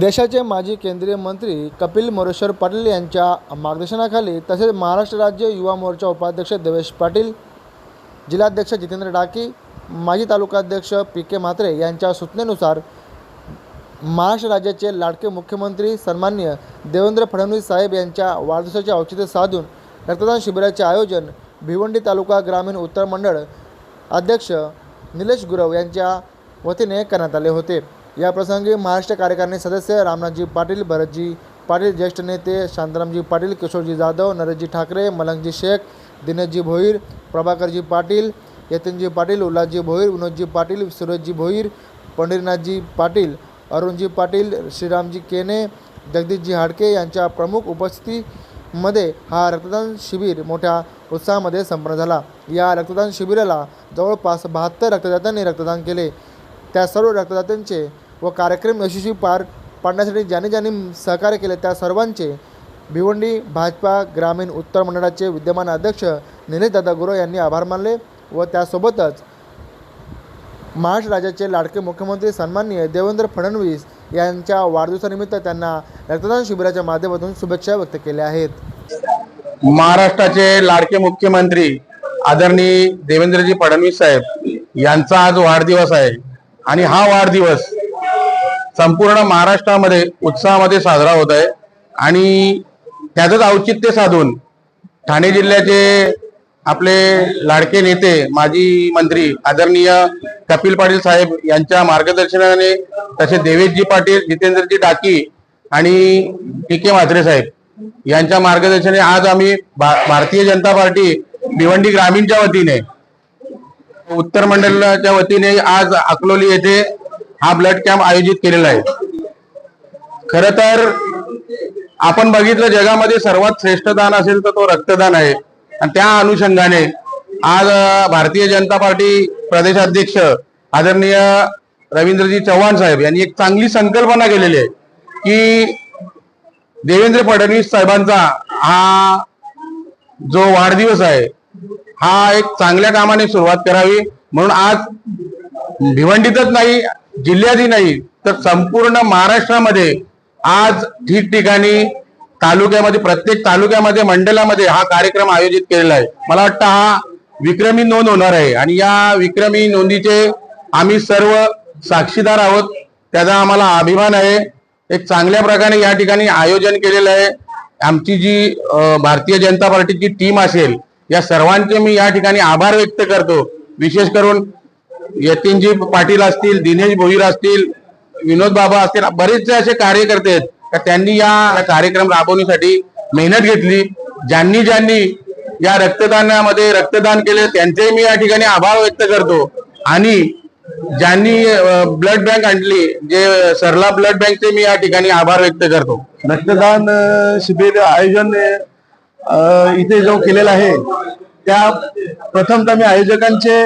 देशाचे माजी केंद्रीय मंत्री कपिल मोरेश्वर पाटील यांच्या मार्गदर्शनाखाली तसेच महाराष्ट्र राज्य युवा मोर्चा उपाध्यक्ष देवेश पाटील जिल्हाध्यक्ष जितेंद्र डाकी माजी तालुकाध्यक्ष पी के म्हात्रे यांच्या सूचनेनुसार महाराष्ट्र राज्याचे लाडके मुख्यमंत्री सन्मान्य देवेंद्र फडणवीस साहेब यांच्या वाढदिवसाचे औचित्य साधून रक्तदान शिबिराचे आयोजन भिवंडी तालुका ग्रामीण उत्तर मंडळ अध्यक्ष निलेश गुरव यांच्या वतीने करण्यात आले होते. या प्रसंगी महाराष्ट्र कार्यकारिणी सदस्य रामनाथजी पाटील भरतजी पाटील ज्येष्ठ नेते शांतारामजी पाटील किशोरजी जाधव नरेशजी ठाकरे मलंगजी शेख दिनेशजी भोईर प्रभाकरजी पाटील यतीनजी पाटील उल्हासजी भोईर विनोदजी पाटील सुरजजी भोईर पंढरीनाथजी पाटील अरुणजी पाटील श्रीरामजी केने जगदीशजी हाडके यांच्या प्रमुख उपस्थितीमध्ये हा रक्तदान शिबिर मोठ्या उत्साहामध्ये संपन्न झाला. या रक्तदान शिबिराला जवळपास बहात्तर रक्तदात्यांनी रक्तदान केले. त्या सर्व रक्तदात्यांचे व कार्यक्रम यशस्वी पार पाडण्यासाठी ज्याने ज्यांनी सहकार्य केले त्या सर्वांचे भिवंडी भाजपा ग्रामीण उत्तर मंडळाचे विद्यमान अध्यक्ष निलेश दादा गुरव यांनी आभार मानले व त्यासोबतच महाराष्ट्र राज्याचे लाडके मुख्यमंत्री सन्माननीय देवेंद्र फडणवीस यांच्या वाढदिवसानिमित्त त्यांना रक्तदान शिबिराच्या माध्यमातून शुभेच्छा व्यक्त केल्या आहेत. महाराष्ट्राचे लाडके मुख्यमंत्री आदरणीय देवेंद्रजी फडणवीस साहेब यांचा आज वाढदिवस आहे आणि हा वाढदिवस संपूर्ण महाराष्ट्रामध्ये उत्साहामध्ये साजरा होत आहे. आणि त्याचंच औचित्य साधून ठाणे जिल्ह्याचे आपले लाडके नेते माजी मंत्री आदरणीय कपिल पाटील साहेब यांच्या मार्गदर्शनाने तसे देवेशजी पाटील जितेंद्रजी डाकी आणि पी के म्हात्रे साहेब यांच्या मार्गदर्शनाने आज आम्ही भा- भारतीय जनता पार्टी भिवंडी ग्रामीणच्या वतीने उत्तर मंडळाच्या वतीने आज अकलोली येथे हा ब्लड कॅम्प आयोजित केलेला आहे. खर तर आपण बघितलं जगामध्ये सर्वात श्रेष्ठ दान असेल तर तो रक्तदान आहे. आणि त्या अनुषंगाने आज भारतीय जनता पार्टी प्रदेशाध्यक्ष आदरणीय रवींद्रजी चव्हाण साहेब यांनी एक चांगली संकल्पना केलेली आहे की देवेंद्र फडणवीस साहेबांचा हा जो वाढदिवस आहे हा एक चांगल्या कामाने सुरुवात करावी. म्हणून आज भिवंडीतच नाही जिल्ह्यातही नाही तर संपूर्ण महाराष्ट्रामध्ये आज ठिकठिकाणी तालुक्यामध्ये प्रत्येक तालुक्यामध्ये मंडलामध्ये हा कार्यक्रम आयोजित केलेला आहे. मला वाटतं हा विक्रमी नोंद होणार आहे आणि या विक्रमी नोंदीचे आम्ही सर्व साक्षीदार आहोत. त्याचा आम्हाला अभिमान आहे. एक चांगल्या प्रकारे या ठिकाणी आयोजन केलेलं आहे. आमची जी भारतीय जनता पार्टीची टीम असेल या सर्वांचे मी या ठिकाणी आभार व्यक्त करतो. विशेष करून यतीनजी पाटील असतील दिनेश भोईर असतील विनोद बाबा असतील बरेचसे असे कार्यकर्ते आहेत. का त्यांनी या कार्यक्रम राबवण्यासाठी मेहनत घेतली. ज्यांनी ज्यांनी या रक्तदानामध्ये रक्तदान केले त्यांचे मी या ठिकाणी आभार व्यक्त करतो. आणि ज्यांनी ब्लड बँक आणली जे सरला ब्लड बँकचे मी या ठिकाणी आभार व्यक्त करतो. रक्तदान शिबिर आयोजन इथे जो केलेला आहे त्या प्रथमतः मी आयोजकांचे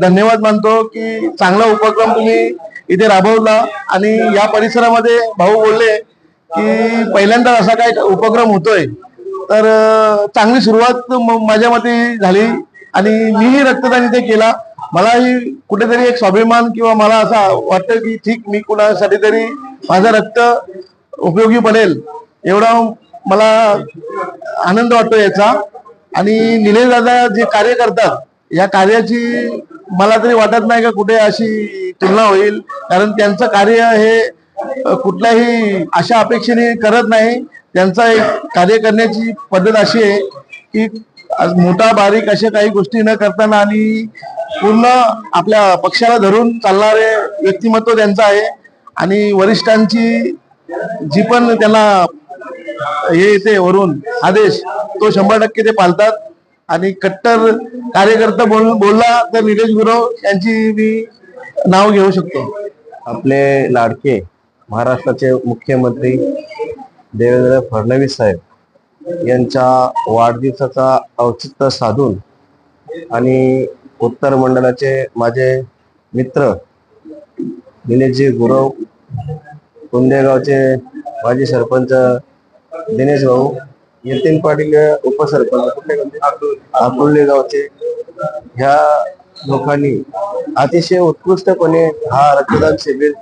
धन्यवाद मानतो की चांगला उपक्रम तुम्ही इथे राबवला आणि या परिसरामध्ये भाऊ बोलले की पहिल्यांदा असा काय उपक्रम होतोय. तर चांगली सुरुवात म- माझ्या मते झाली आणि मीही रक्तदान इथे केला. मलाही कुठेतरी एक स्वाभिमान किंवा मला असं वाटतं की ठीक मी कुणासाठी तरी माझं रक्त उपयोगी पडेल एवढा मला आनंद वाटतो याचा. आणि निलेश दादा जे कार्य करतात या कार्याची मला तरी वाटत नाही का कुठे अशी तुलना होईल. कारण त्यांचं कार्य हे कुठल्याही अशा अपेक्षेने करत नाही. त्यांचा एक कार्य करण्याची पद्धत अशी आहे की आज मोठा बारीक अशा काही गोष्टी न करताना आणि पूर्ण आपल्या पक्षाला धरून चालणारे व्यक्तिमत्व त्यांचं आहे. आणि वरिष्ठांची जी पण त्यांना हे येते वरून आदेश तो शंभर टक्के ते पाळतात आणि कट्टर कार्यकर्ता बोल बोलला तर निलेश गुरव यांची मी नाव घेऊ शकतो. आपले लाडके महाराष्ट्राचे मुख्यमंत्री देवेंद्र फडणवीस साहेब यांच्या वाढदिवसाचा औचित्य साधून आणि उत्तर मंडळाचे माझे मित्र दिनेशजी गुरव कुंदेगावचे माजी सरपंच दिनेश भाऊ नितीन पाटील उपसरपंच कुठले म्हणजे? गावचे? ह्या लोकांनी अतिशय उत्कृष्टपणे हा रक्तदान शिबिर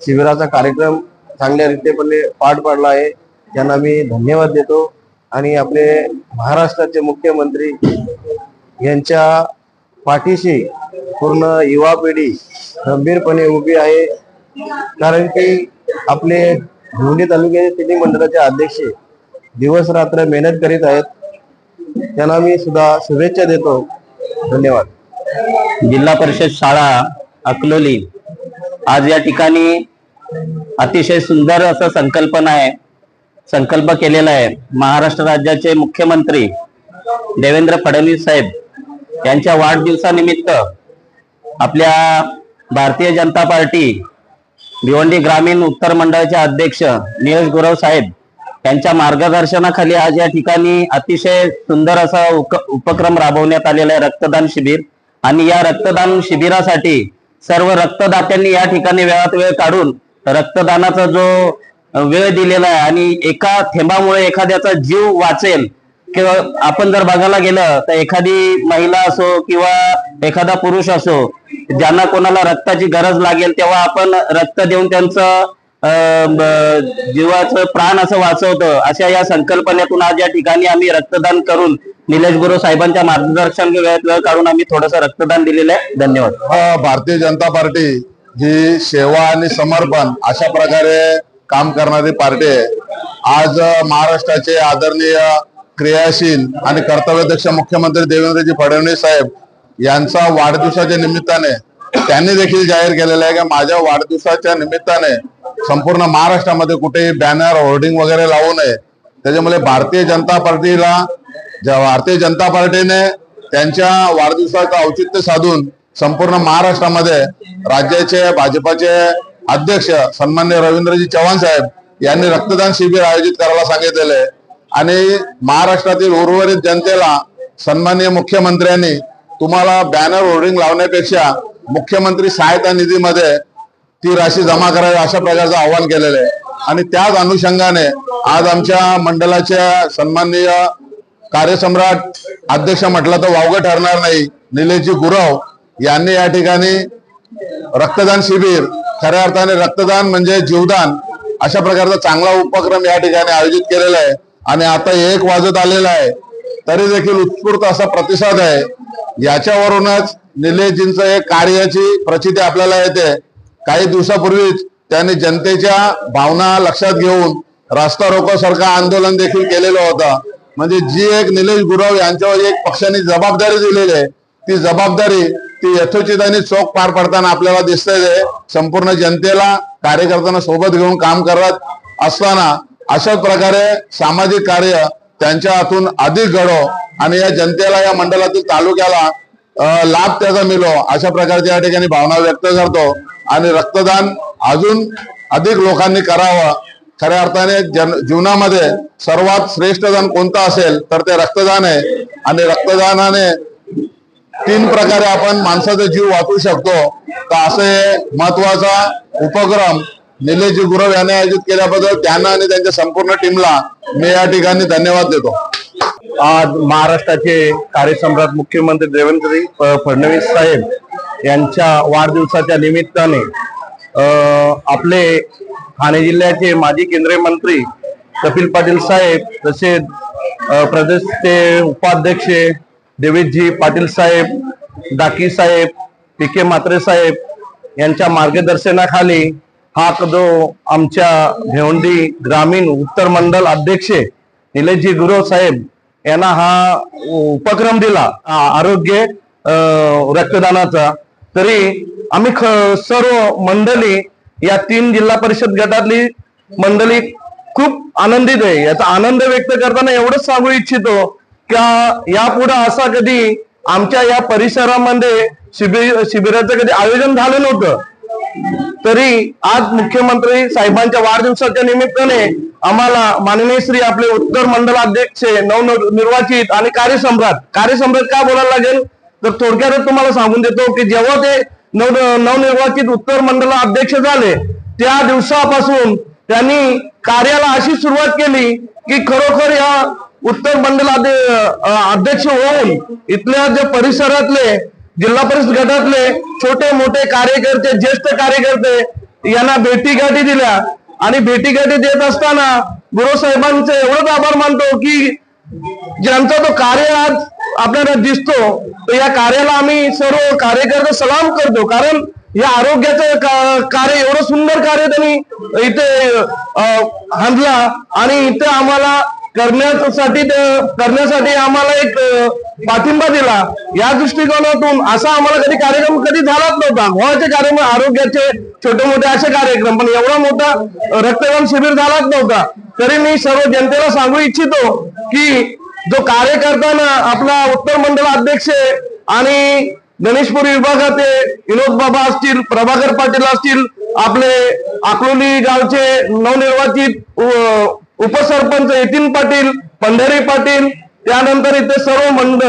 शिबिराचा कार्यक्रम चांगल्या रीतीपणे पार पाडला आहे. त्यांना मी धन्यवाद देतो. आणि आपले महाराष्ट्राचे मुख्यमंत्री यांच्या पाठीशी पूर्ण युवा पिढी गंभीरपणे उभी आहे. कारण की आपले भिवंडी तालुक्याचे तिन्ही मंडळाचे अध्यक्ष दिवस रात्र मेहनत करीत आहेत. त्यांना मी सुद्धा शुभेच्छा देतो. धन्यवाद. जिल्हा परिषद शाळा अकलोली. आज या ठिकाणी अतिशय सुंदर असं संकल्पना आहे. संकल्प केलेला आहे. महाराष्ट्र राज्याचे मुख्यमंत्री देवेंद्र फडणवीस साहेब यांच्या वाढदिवसानिमित्त आपल्या भारतीय जनता पार्टी भिवंडी ग्रामीण उत्तर मंडळाचे अध्यक्ष निलेश गुरव साहेब त्यांच्या मार्गदर्शनाखाली आज या ठिकाणी अतिशय सुंदर असा उपक्रम राबवण्यात आलेला आहे रक्तदान शिबिर. आणि या रक्तदान शिबिरासाठी सर्व रक्तदात्यांनी या ठिकाणी वेळात वेळ काढून रक्तदानाचा जो वेळ दिलेला आहे आणि एका थेंबामुळे एखाद्याचा जीव वाचेल किंवा आपण जर बघायला गेलं तर एखादी महिला असो किंवा एखादा पुरुष असो ज्यांना कोणाला रक्ताची गरज लागेल तेव्हा आपण रक्त देऊन त्यांचं जीवाचं प्राण असं वाचवतं अशा या संकल्पनेतून आज या ठिकाणी आम्ही रक्तदान करून निलेश गुरु साहेबांच्या मार्गदर्शन वेळेत वेळ काढून आम्ही थोडस रक्तदान दिलेलं आहे. धन्यवाद. भारतीय जनता पार्टी ही सेवा आणि समर्पण अशा प्रकारे काम करणारी पार्टी आहे. आज महाराष्ट्राचे आदरणीय क्रियाशील आणि कर्तव्यदक्ष मुख्यमंत्री देवेंद्रजी फडणवीस साहेब यांचा वाढदिवसाच्या निमित्ताने त्यांनी देखील जाहीर केलेला आहे की माझ्या वाढदिवसाच्या निमित्ताने संपूर्ण महाराष्ट्रामध्ये कुठेही बॅनर होर्डिंग वगैरे लावू नये. त्याच्यामुळे भारतीय जनता पार्टीला ज्या भारतीय जनता पार्टीने त्यांच्या वाढदिवसाचं औचित्य साधून संपूर्ण महाराष्ट्रामध्ये राज्याचे भाजपाचे अध्यक्ष सन्मान्य रवींद्रजी चव्हाण साहेब यांनी रक्तदान शिबिर आयोजित करायला सांगितलेले आणि महाराष्ट्रातील उर्वरित जनतेला सन्मान्य मुख्यमंत्र्यांनी तुम्हाला बॅनर होर्डिंग लावण्यापेक्षा मुख्यमंत्री सहायता निधीमध्ये ती राशी जमा करावी अशा प्रकारचं आवाहन केलेलं आहे. आणि त्याच अनुषंगाने आज आमच्या मंडळाच्या सन्माननीय कार्यसम्राट अध्यक्ष म्हटलं तर वावगं ठरणार नाही निलेशजी गुरव यांनी या ठिकाणी रक्तदान शिबिर खऱ्या अर्थाने रक्तदान म्हणजे जीवदान अशा प्रकारचा चांगला उपक्रम या ठिकाणी आयोजित केलेला आहे. आणि आता एक वाजत आलेला आहे तरी देखील उत्स्फूर्त असा प्रतिसाद आहे. याच्यावरूनच निलेशजींचं एक कार्याची प्रचिती आपल्याला येते. काही दिवसापूर्वीच त्यांनी जनतेच्या भावना लक्षात घेऊन रास्ता रोको सारखं आंदोलन देखील केलेलं होतं. म्हणजे जी एक निलेश गुरव यांच्यावर एक पक्षाने जबाबदारी दिलेली आहे ती जबाबदारी ती यथोचित आणि चोख पार पडताना आपल्याला दिसतंय संपूर्ण जनतेला कार्यकर्त्यांना सोबत घेऊन काम करत असताना अशाच प्रकारे सामाजिक कार्य त्यांच्या हातून अधिक घडो आणि या जनतेला या मंडळातील तालुक्याला लाभ त्याचा मिळो अशा प्रकारच्या या ठिकाणी भावना व्यक्त करतो. आणि रक्तदान अजून अधिक लोकांनी करावं. खऱ्या अर्थाने जन जीवनामध्ये सर्वात श्रेष्ठ दान कोणतं असेल तर ते रक्तदान आहे. आणि रक्तदानाने तीन प्रकारे आपण माणसाचा जीव वाचवू शकतो. तर असं हे महत्त्वाचा उपक्रम निलेशजी गुरव यांनी आयोजित केल्याबद्दल त्यांना आणि त्यांच्या संपूर्ण टीमला मी या ठिकाणी धन्यवाद देतो. आज महाराष्ट्राचे कार्यसम्राट मुख्यमंत्री देवेंद्र फडणवीस साहेब यांच्या वाढदिवसाच्या निमित्ताने आपले ठाणे जिल्ह्याचे माजी केंद्रीय मंत्री कपिल पाटील साहेब तसेच प्रदेशचे उपाध्यक्ष देवेशजी पाटील साहेब डाकी साहेब पी के म्हात्रे साहेब यांच्या मार्गदर्शनाखाली हा जो आमच्या भेवंडी ग्रामीण उत्तर मंडल अध्यक्ष निलेशजी गुरव साहेब यांना हा उपक्रम दिला आरोग्य रक्तदानाचा. तरी आम्ही सर्व मंडळी या तीन जिल्हा परिषद गटातली मंडळी खूप आनंदित आहे. याचा आनंद व्यक्त करताना एवढंच सांगू इच्छितो का यापुढे असा कधी आमच्या या परिसरामध्ये शिबिर शिबिराचं कधी आयोजन झालं नव्हतं. तरी आज मुख्यमंत्री साहेबांच्या वाढदिवसाच्या निमित्ताने आम्हाला माननीय श्री आपले उत्तर मंडल अध्यक्ष नवनिर्वाचित आणि कार्यसम्राट कार्यसम्राट का बोलायला लागेल? तर थोडक्यातच तुम्हाला सांगून देतो की जेव्हा ते नव नवनिर्वाचित उत्तर मंडल अध्यक्ष झाले त्या दिवसापासून त्यांनी कार्याला अशी सुरुवात केली की खरोखर या उत्तर मंडल अध्यक्ष होऊन इथल्या जे परिसरातले जिल्हा परिषद गटातले छोटे मोठे कार्यकर्ते ज्येष्ठ कार्यकर्ते यांना भेटीगाठी दिल्या. आणि भेटीगाठी देत असताना गुरु साहेबांचे एवढंच आभार मानतो की ज्यांचा तो कार्य आज आपल्याला दिसतो तर या कार्याला आम्ही सर्व कार्यकर्ते सलाम करतो. कारण या आरोग्याचं का- कार्य एवढं सुंदर कार्य त्यांनी इथे अं, आणला आणि इथे आम्हाला करण्यासाठी करण्यासाठी आम्हाला एक पाठिंबा दिला. या दृष्टिकोनातून असा आम्हाला कधी कार्यक्रम कधी झालाच नव्हता. व्हायचे कार्यक्रम आरोग्याचे छोटे मोठे असे कार्यक्रम पण एवढा मोठा रक्तदान शिबिर झालाच नव्हता. तरी मी सर्व जनतेला सांगू इच्छितो की जो कार्य करताना आपला उत्तर मंडळ अध्यक्ष आणि गणेशपुरी विभागाचे विनोद बाबा असतील प्रभाकर पाटील असतील आपले अकलोली गावचे नवनिर्वाचित उपसरपंच यतीन पाटील पंढरी पाटील त्यानंतर इथे सर्व मंड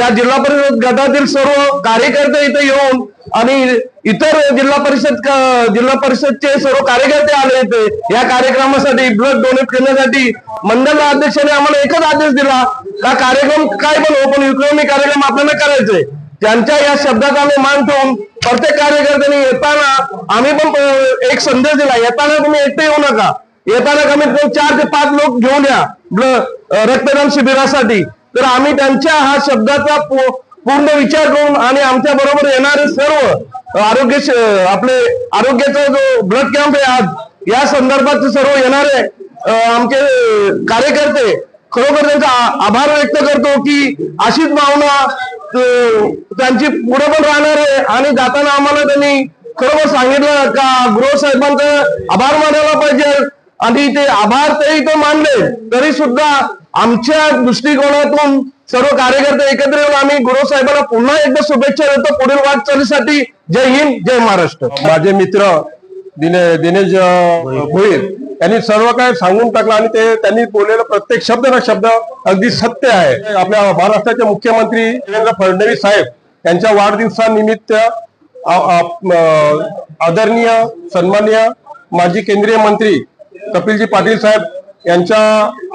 या जिल्हा परिषद गटातील सर्व कार्यकर्ते इथे येऊन आणि इतर जिल्हा परिषद जिल्हा परिषदचे सर्व कार्यकर्ते आले इथे. या कार्यक्रमासाठी ब्लड डोनेट करण्यासाठी मंडळ अध्यक्षाने आम्हाला एकच आदेश दिला. का कार्यक्रम काय पण हो पण विक्रमी कार्यक्रम आपल्याला करायचे. त्यांच्या या शब्दात आम्ही मान ठेवून प्रत्येक कार्यकर्त्यांनी येताना आम्ही पण एक संदेश दिला. येताना तुम्ही एकटे येऊ नका. येताना कमीत कमी चार ते पाच लोक घेऊन या. रक्तदान शिबिरासाठी. तर आम्ही त्यांच्या हा शब्दाचा पूर्ण विचार करून आणि आमच्या बरोबर येणारे सर्व आरोग्य आपले आरोग्याचा जो ब्लड कॅम्प आहे आज या संदर्भात सर्व येणारे आमचे कार्यकर्ते खरोखर त्यांचा आभार व्यक्त करतो की अशीच भावना त्यांची पुढे पण राहणार आहे. आणि जाताना आम्हाला त्यांनी खरोखर सांगितलं का गृह साहेबांचा आभार मानायला पाहिजे. आणि ते आभार तेही तो मानले तरी सुद्धा आमच्या दृष्टिकोनातून सर्व कार्यकर्ते एकत्र येऊन आम्ही गुरु साहेबांना पुन्हा एकदा शुभेच्छा देतो. पुढील वाटचालीसाठी जय हिंद जय महाराष्ट्र. माझे मित्र दिने दिनेश भोईर त्यांनी सर्व काय सांगून टाकलं आणि ते त्यांनी बोललेलं प्रत्येक शब्द ना शब्द अगदी सत्य आहे. आपल्या महाराष्ट्राचे मुख्यमंत्री देवेंद्र फडणवीस साहेब यांच्या वाढदिवसानिमित्त आदरणीय सन्माननीय माजी केंद्रीय मंत्री कपिलजी पाटील साहेब यांच्या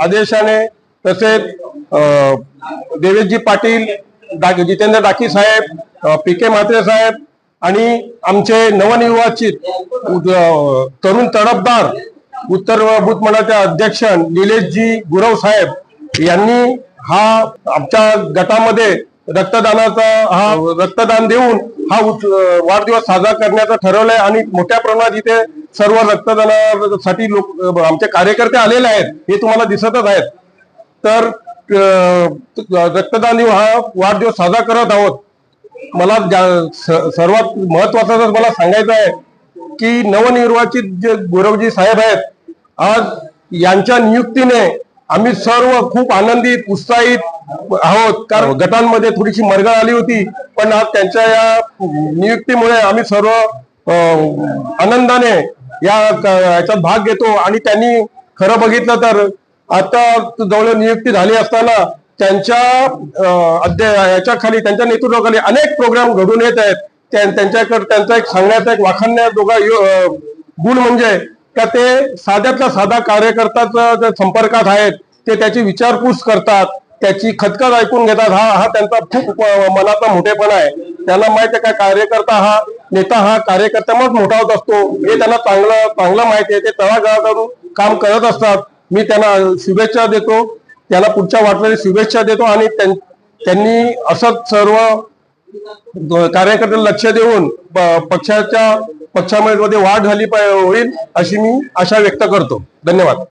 आदेशाने तसेच देवेशजी पाटील डा- जितेंद्र डाकी साहेब पी के म्हात्रे साहेब आणि आमचे नवनिर्वाचित तरुण तडफदार उत्तर बुथ मंडळाचे अध्यक्ष निलेशजी गुरव साहेब यांनी हा आमच्या गटामध्ये रक्तदानाचा हा रक्तदान देऊन हा वाढदिवस साजरा करण्याचं ठरवलंय आणि मोठ्या प्रमाणात इथे सर्व रक्तदानासाठी लोक आमचे कार्यकर्ते आलेले आहेत हे तुम्हाला दिसतच आहेत. तर रक्तदान हा वाढदिवस साजरा करत आहोत. मला जा- स- सर्वात महत्वाचं मला सांगायचं आहे की नवनिर्वाचित जे गौरवजी साहेब आहेत आज यांच्या नियुक्तीने आम्ही सर्व खूप आनंदित उत्साहित आहोत. कारण गटांमध्ये थोडीशी मरगळ आली होती पण आज त्यांच्या या नियुक्तीमुळे आम्ही सर्व आनंदाने या याच्यात भाग घेतो. आणि त्यांनी खरं बघितलं तर आता जवळ नियुक्ती झाली असताना त्यांच्या अं, याच्या खाली त्यांच्या नेतृत्वाखाली अनेक प्रोग्राम घडून येत आहेत. त्यांच्याकडे त्यांचा एक सांगण्याचा एक वाखाणण्या दोघा यो- गुण म्हणजे का ते साध्यातला साधा कार्यकर्त्याच्या जे संपर्कात आहेत ते त्याची विचारपूस करतात. त्याची खतखत ऐकून घेतात. हा हा त्यांचा खूप मनाचा मोठेपणा आहे. त्यांना माहिती आहे का कार्यकर्ता हा नेता हा कार्यकर्त्यामुळेच मोठा होत असतो. हे त्यांना चांगलं चांगलं माहिती आहे. ते तळागाळाकडून काम करत असतात. मी त्यांना शुभेच्छा देतो. त्याला पुढच्या वाटणारी शुभेच्छा देतो आणि त्यां- त्यांनी असंच सर्व कार्यकर्त्यांना लक्ष देऊन पक्षाच्या पक्षामध्ये वाढ झाली होईल अशी मी आशा व्यक्त करतो. धन्यवाद.